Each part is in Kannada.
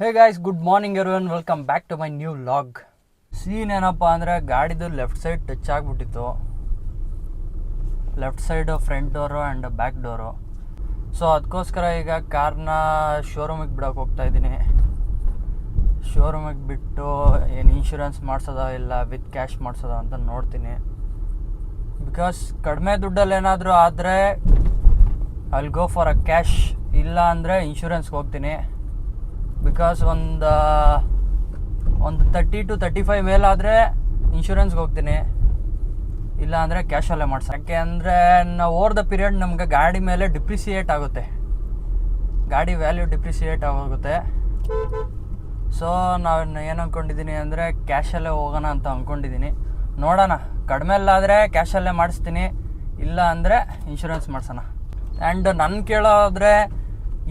Hey guys good morning everyone welcome back to my new vlog scene ಏನಪ್ಪ ಅಂದರೆ ಗಾಡಿದು ಲೆಫ್ಟ್ ಸೈಡ್ ಟಚ್ ಆಗಿಬಿಟ್ಟಿತ್ತು. Left side front door and back door so ಅದಕ್ಕೋಸ್ಕರ ಈಗ ಕಾರ್ನ ಶೋರೂಮಿಗೆ ಬಿಡೋಕೆ ಹೋಗ್ತಾ ಇದ್ದೀನಿ. ಶೋರೂಮಿಗೆ ಬಿಟ್ಟು ಏನು ಇನ್ಶೂರೆನ್ಸ್ ಮಾಡ್ಸೋದಾ ಇಲ್ಲ ವಿತ್ ಕ್ಯಾಶ್ ಮಾಡ್ಸೋದಾ ಅಂತ ನೋಡ್ತೀನಿ. ಬಿಕಾಸ್ ಕಡಿಮೆ ದುಡ್ಡಲ್ಲಿ ಏನಾದರೂ ಆದರೆ ಅಲ್ಲಿ ಗೋ ಫಾರ್ ಅ ಕ್ಯಾಶ್ ಇಲ್ಲ ಅಂದರೆ ಇನ್ಶೂರೆನ್ಸ್ಗೆ ಹೋಗ್ತೀನಿ. ಬಿಕಾಸ್ ಒಂದು ಒಂದು ತರ್ಟಿ ಟು ತರ್ಟಿ ಫೈವ್ ಮೇಲಾದರೆ ಇನ್ಶೂರೆನ್ಸ್ಗೆ ಹೋಗ್ತೀನಿ. ಇಲ್ಲ ಅಂದರೆ ಕ್ಯಾಶಲ್ಲೇ ಮಾಡ್ಸ. ಯಾಕೆ ಅಂದರೆ ನಾವು ಓವರ್ ದ ಪೀರಿಯಡ್ ನಮಗೆ ಗಾಡಿ ಮೇಲೆ ಡಿಪ್ರಿಸಿಯೇಟ್ ಆಗುತ್ತೆ. ಗಾಡಿ ವ್ಯಾಲ್ಯೂ ಡಿಪ್ರಿಸಿಯೇಟ್ ಆಗೋಗುತ್ತೆ. ಸೊ ನಾವು ಏನು ಅಂದ್ಕೊಂಡಿದ್ದೀನಿ ಅಂದರೆ ಕ್ಯಾಶಲ್ಲೇ ಹೋಗೋಣ ಅಂತ ಅಂದ್ಕೊಂಡಿದ್ದೀನಿ ನೋಡೋಣ. ಕಡಿಮೆ ಅಲ್ಲಾದರೆ ಕ್ಯಾಶಲ್ಲೇ ಮಾಡಿಸ್ತೀನಿ. ಇಲ್ಲ ಅಂದರೆ ಇನ್ಶೂರೆನ್ಸ್ ಮಾಡ್ಸೋಣ. ಆ್ಯಂಡ್ ನನ್ನ ಕೇಳೋದ್ರೆ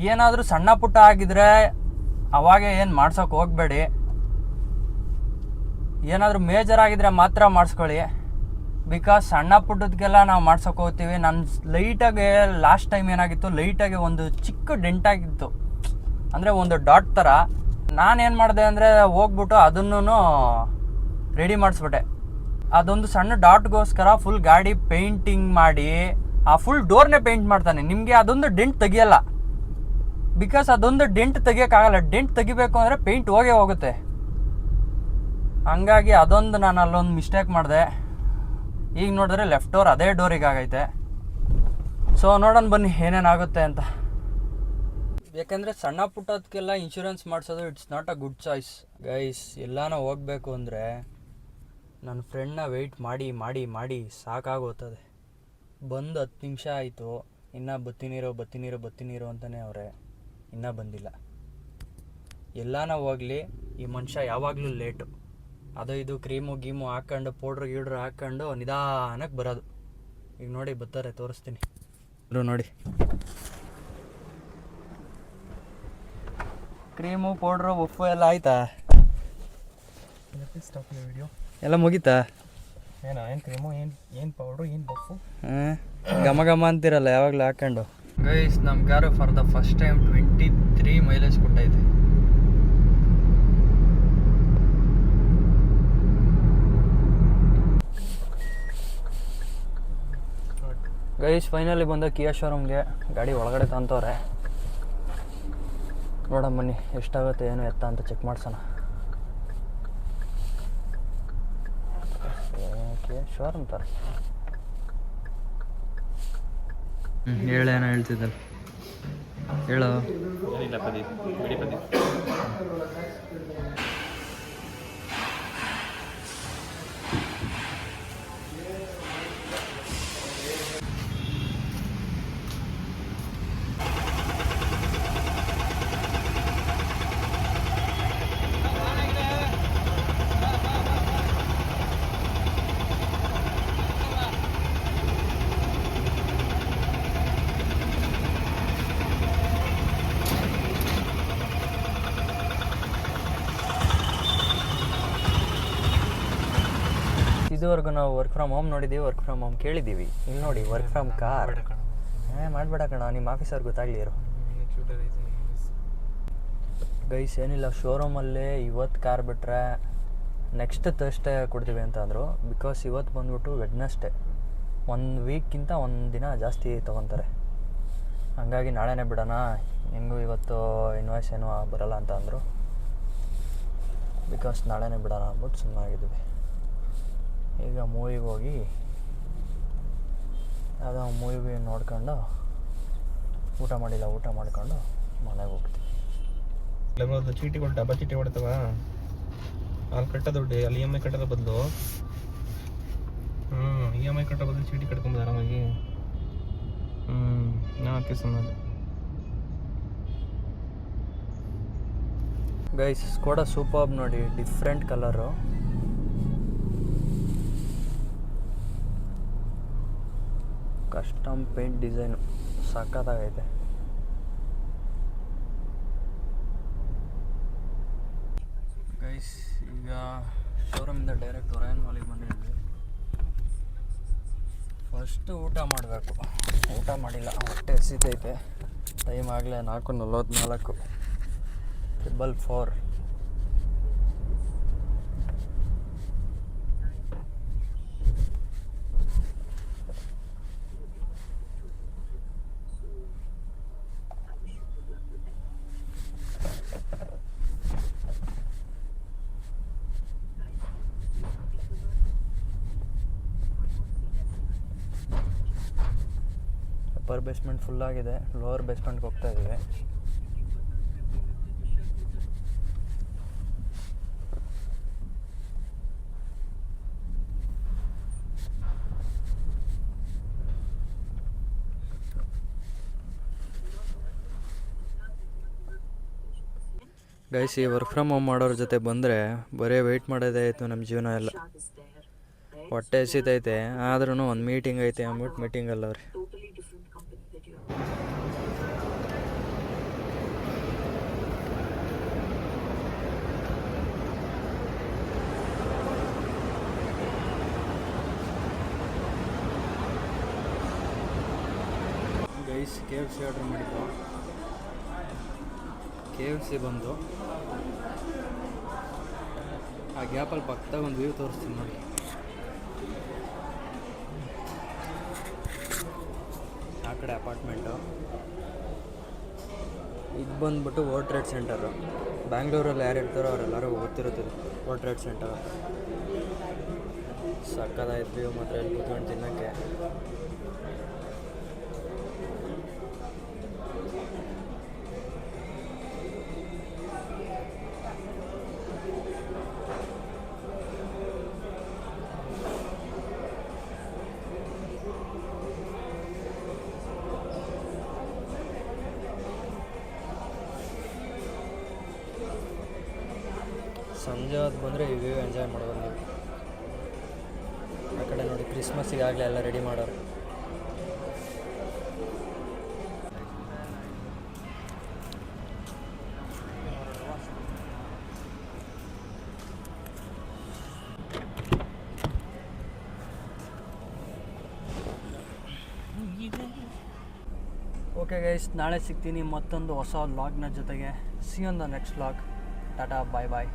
ಏನಾದರೂ ಸಣ್ಣ ಪುಟ್ಟ ಆಗಿದ್ರೆ ಅವಾಗೆ ಏನು ಮಾಡ್ಸೋಕೆ ಹೋಗಬೇಡಿ. ಏನಾದರೂ ಮೇಜರ್ ಆಗಿದ್ರೆ ಮಾತ್ರ ಮಾಡಿಸ್ಕೊಳ್ಳಿ. ಬಿಕಾಸ್ ಸಣ್ಣ ಪುಟ್ಟದಕ್ಕೆಲ್ಲ ನಾವು ಮಾಡ್ಸೋಕೆ ಹೋಗ್ತೀವಿ. ನನ್ನ ಲೈಟಾಗೆ ಲಾಸ್ಟ್ ಟೈಮ್ ಏನಾಗಿತ್ತು? ಲೈಟಾಗಿ ಒಂದು ಚಿಕ್ಕ ಡೆಂಟ್ ಆಗಿತ್ತು. ಅಂದರೆ ಒಂದು ಡಾಟ್ ಥರ ನಾನೇನು ಮಾಡಿದೆ ಅಂದರೆ ಹೋಗ್ಬಿಟ್ಟು ಅದನ್ನು ರೆಡಿ ಮಾಡಿಸ್ಬಿಟ್ಟೆ. ಅದೊಂದು ಸಣ್ಣ ಡಾಟ್ಗೋಸ್ಕರ ಫುಲ್ ಗಾಡಿ ಪೇಂಟಿಂಗ್ ಮಾಡಿ, ಆ ಫುಲ್ ಡೋರ್ನೇ ಪೇಂಟ್ ಮಾಡ್ತಾನೆ. ನಿಮಗೆ ಅದೊಂದು ಡೆಂಟ್ ತೆಗಿಯಲ್ಲ. ಬಿಕಾಸ್ ಅದೊಂದು ಡೆಂಟ್ ತೆಗಿಯೋಕ್ಕಾಗಲ್ಲ. ಡೆಂಟ್ ತೆಗಿಬೇಕು ಅಂದರೆ ಪೇಂಟ್ ಹೋಗೇ ಹೋಗುತ್ತೆ. ಹಂಗಾಗಿ ಅದೊಂದು ನಾನು ಅಲ್ಲೊಂದು ಮಿಸ್ಟೇಕ್ ಮಾಡಿದೆ. ಈಗ ನೋಡಿದ್ರೆ ಲೆಫ್ಟ್ ಡೋರ್ ಅದೇ ಡೋರಿಗೆ ಆಗೈತೆ. ಸೊ ನೋಡೋಣ ಬನ್ನಿ ಏನೇನಾಗುತ್ತೆ ಅಂತ. ಯಾಕೆಂದರೆ ಸಣ್ಣ ಪುಟ್ಟದಕ್ಕೆಲ್ಲ ಇನ್ಶೂರೆನ್ಸ್ ಮಾಡಿಸೋದು it's not a good choice guys ಎಲ್ಲಾನ ಹೋಗಬೇಕು ಅಂದರೆ ನನ್ನ ಫ್ರೆಂಡ್ನ ವೆಯ್ಟ್ ಮಾಡಿ ಮಾಡಿ ಮಾಡಿ ಸಾಕಾಗೋಗ್ತದೆ ಬಂದು ಹತ್ತು ನಿಮಿಷ ಆಯಿತು. ಇನ್ನೂ ಬತ್ತೀನಿರೋ ಬತ್ತಿನಿರೋ ಬತ್ತೀನಿರೋ ಅಂತಲೇ ಅವರೇ. ಇನ್ನೂ ಬಂದಿಲ್ಲ. ಎಲ್ಲಾನ ಹೋಗ್ಲಿ ಈ ಮನುಷ್ಯ ಯಾವಾಗಲೂ ಲೇಟು ಅದು ಇದು ಕ್ರೀಮು ಗೀಮು ಹಾಕ್ಕೊಂಡು ಪೌಡ್ರ್ ಗೀಡ್ರ್ ಹಾಕ್ಕೊಂಡು ನಿಧಾನಕ್ಕೆ ಬರೋದು. ಈಗ ನೋಡಿ ಬರ್ತಾರೆ ತೋರಿಸ್ತೀನಿ. ನೋಡಿ. ಕ್ರೀಮು ಪೌಡ್ರು ಉಪ್ಪು ಎಲ್ಲ ಆಯ್ತಾ? ಎಲ್ಲ ಮುಗೀತಾ? ಏನೋ ಏನು ಕ್ರೀಮು ಏನು ಏನು ಪೌಡ್ರು ಏನು ಬಫು ಘಮ ಘಮ ಅಂತಿರಲ್ಲ ಯಾವಾಗಲೂ ಹಾಕೊಂಡು ಗೈಸ್ ನಮ್ಮ car for the first time twenty mileage ಕೊಟ್ಟೈತೆ guys finally ಬಂದ ಕಿಯಾ ಶೋರೂಮ್ಗೆ ಗಾಡಿ ಒಳಗಡೆ ತಂತವ್ರೆ ನೋಡೋಣ ಬನ್ನಿ ಎಷ್ಟಾಗುತ್ತೆ ಏನು ಎತ್ತ ಅಂತ ಚೆಕ್ ಮಾಡ್ಸೋಣ. ಶೋರೂಮ್ ತರ. ಹೇಳೇನೋ ಹೇಳ್ತಿದ್ದಲ್ಲ ಹೇಳೋ? ಏನಿಲ್ಲ ಪದಿ ಬಿಡಿ ಪ್ರದೀಪ್. ಇದುವರೆಗೂ ನಾವು ವರ್ಕ್ ಫ್ರಮ್ ಹೋಮ್ ನೋಡಿದ್ದೀವಿ ವರ್ಕ್ ಫ್ರಮ್ ಹೋಮ್ ಕೇಳಿದ್ದೀವಿ. ಇಲ್ಲಿ ನೋಡಿ ವರ್ಕ್ ಫ್ರಮ್ ಕಾರ್ ಏ ಮಾಡಬೇಡ ಕಣ ನಿಮ್ಮ ಆಫೀಸರ್ ಗೊತ್ತಾಗಲಿ ಇರು ಗೈಸ್ ಏನಿಲ್ಲ ಶೋರೂಮಲ್ಲೇ ಇವತ್ತು ಕಾರ್ ಬಿಟ್ಟರೆ ನೆಕ್ಸ್ಟ್ ತರ್ಸ್ಡೇ ಕೊಡ್ತೀವಿ ಅಂತ ಅಂದರು. ಬಿಕಾಸ್ ಇವತ್ತು ಬಂದ್ಬಿಟ್ಟು ವೆಡ್ನೆಸ್ಡೇ ಒಂದು ವೀಕ್ಗಿಂತ ಒಂದು ದಿನ ಜಾಸ್ತಿ ತೊಗೊತಾರೆ. ಹಾಗಾಗಿ ನಾಳೆನೇ ಬಿಡೋಣ ಹೆಂಗೂ ಇವತ್ತು ಇನ್ವಾಯ್ಸ್ ಏನೂ ಬರೋಲ್ಲ ಅಂತ ಅಂದರು. ಬಿಕಾಸ್ ನಾಳೆನೇ ಬಿಡೋಣ ಅಂದ್ಬಿಟ್ಟು ಸುಮ್ಮನಾಗಿದ್ದೀವಿ ಈಗ ಮೂವಿಗೆ ಹೋಗಿ ಯಾವುದೋ ಮೂವಿ ನೋಡ್ಕೊಂಡು ಊಟ ಮಾಡಿಲ್ಲ ಊಟ ಮಾಡ್ಕೊಂಡು ಮನೆಗೆ ಹೋಗ್ತೀವಿ ಲಗೋದು ಚೀಟಿ ಕೊಟ್ಟು ಡಬ್ಬ ಚೀಟಿ ಕೊಡ್ತವ? ಅಲ್ಲಿ ಕಟ್ಟ ದುಡ್ಡು ಅಲ್ಲಿ ಇ ಎಂ ಐ ಕಟ್ಟೋದ್ರ ಬದಲು. ಹ್ಞೂ ಇ ಎಂ ಐ ಕಟ್ಟೋ ಬದಲು ಚೀಟಿ ಕಟ್ಕೊಂಬೋದು ಆರಾಮಾಗಿ ಹ್ಞೂ ನಾ ಸುಮ್ಮನೆ ಗೈಸ್ ಸ್ಕೋಡ ಸೂಪರ್ಬ್ ನೋಡಿ different colour custom paint design ಸಖತ್ತಾಗೈತೆ guys ಈಗ ಶೋರೂಮಿಂದ ಡೈರೆಕ್ಟ್ ಒರಾಯನ್ ಮಾಲಿಗೆ ಬಂದಿದ್ವಿ ಫಸ್ಟು ಊಟ ಮಾಡಬೇಕು. ಊಟ ಮಾಡಿಲ್ಲ, ಹೊಟ್ಟೆ ಹಸಿತೈತೆ. ಟೈಮ್ ಆಗಲೇ ನಾಲ್ಕು ನಲ್ವತ್ನಾಲ್ಕು. Triple four upper basement full ಆಗಿದೆ ಲೋವರ್ ಬೇಸ್ಮೆಂಟ್ಗೆ ಹೋಗ್ತಾ ಇದ್ದೀವಿ. ಗೈಸ್ ಈ ವರ್ಕ್ ಫ್ರಮ್ ಹೋಮ್ ಮಾಡೋರ ಜೊತೆ ಬಂದರೆ ಬರೀ ವೆಯ್ಟ್ ಮಾಡೋದೇ ಆಯಿತು ನಮ್ಮ ಜೀವನ ಎಲ್ಲ. ಹೊಟ್ಟೆ ಹಸಿತೈತೆ ಆದ್ರೂ ಒಂದು ಮೀಟಿಂಗ್ ಐತೆ ಅಂದ್ಬಿಟ್ಟು meeting guys K F C order ಮಾಡಿದ್ದು. ಕೆ ಎಫ್ ಸಿ ಬಂದು. ಆ ಗ್ಯಾಪಲ್ಲಿ ಪಕ್ಕದಾಗ ಒಂದು ವ್ಯೂ ತೋರಿಸ್ತೀನಿ ನೋಡಿ. ಆ ಕಡೆ ಅಪಾರ್ಟ್ಮೆಂಟು ಇದು ಬಂದ್ಬಿಟ್ಟು ವರ್ಲ್ಡ್ ಟ್ರೇಡ್ ಸೆಂಟರು ಬ್ಯಾಂಗ್ಳೂರಲ್ಲಿ ಯಾರು ಇರ್ತಾರೋ ಅವರೆಲ್ಲರೂ ಗೊತ್ತಿರುತ್ತೆ ವರ್ಲ್ಡ್ ಟ್ರೇಡ್ ಸೆಂಟರ್ ಸಕ್ಕದಾಯ್ತು ಮಾತ್ರ ಇಲ್ಲಿ ಕೂತ್ಕೊಂಡು ತಿನ್ನೋಕ್ಕೆ. ಸಂಜೆ ಹೊತ್ತು ಬಂದರೆ ವ್ಯೂ ಎಂಜಾಯ್ ಮಾಡ್ಬೋದು ನೀವು. ಆ ಕಡೆ ನೋಡಿ ಕ್ರಿಸ್ಮಸ್ಸಿಗೆ ಆಗಲೇ ಎಲ್ಲ ರೆಡಿ ಮಾಡೋರು. ಓಕೆ ಗೈಸ್ ನಾಳೆ ಸಿಗ್ತೀನಿ ಮತ್ತೊಂದು ಹೊಸ ವ್ಲಾಗ್ನ ಜೊತೆಗೆ. See on next vlog tata bye bye